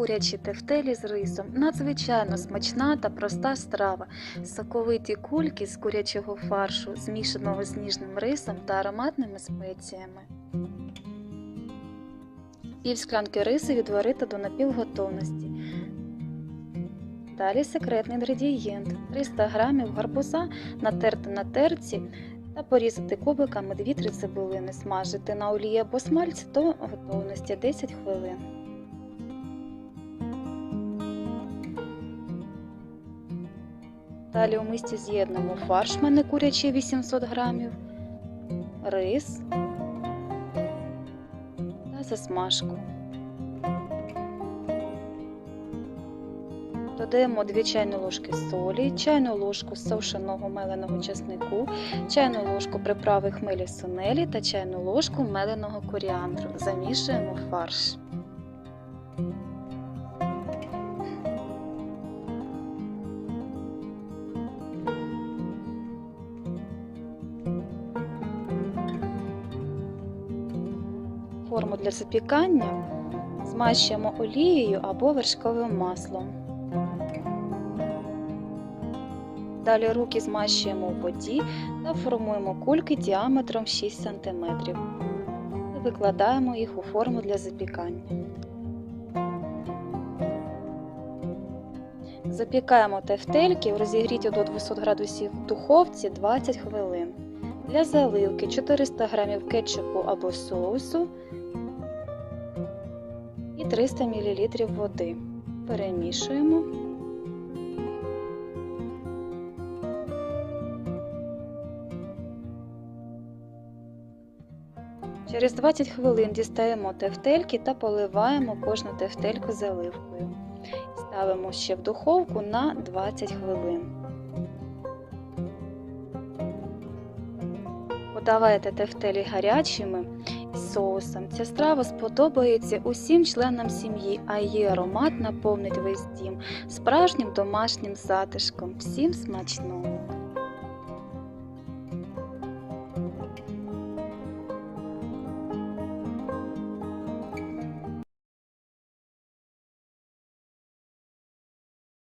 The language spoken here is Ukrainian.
Курячі тефтелі з рисом надзвичайно смачна та проста страва. Соковиті кульки з курячого фаршу, змішаного з ніжним рисом та ароматними спеціями. Пів склянки рису відварити до напівготовності. Далі секретний інгредієнт 300 г гарбуза натерти на терці та порізати кубиками 2-3 цибулини, смажити на олії або смальці до готовності 10 хвилин. Далі у мисці з'єднуємо фарш, мене курячий 800 грамів, рис та засмажку. Додаємо 2 чайні ложки солі, чайну ложку сушеного меленого чеснику, чайну ложку приправи хмелі сунелі та чайну ложку меленого коріандру. Замішуємо фарш. Форму для запікання змащуємо олією або вершковим маслом. Далі руки змащуємо у воді та формуємо кульки діаметром 6 см. Викладаємо їх у форму для запікання. Запікаємо тефтельки в розігріті до 200 градусів в духовці 20 хвилин. Для заливки 400 г кетчупу або соусу і 300 мл води. Перемішуємо. Через 20 хвилин дістаємо тефтельки та поливаємо кожну тефтельку заливкою. Ставимо ще в духовку на 20 хвилин. Подавайте тефтелі гарячими з соусом. Ця страва сподобається усім членам сім'ї, а її аромат наповнить весь дім справжнім домашнім затишком. Всім смачного!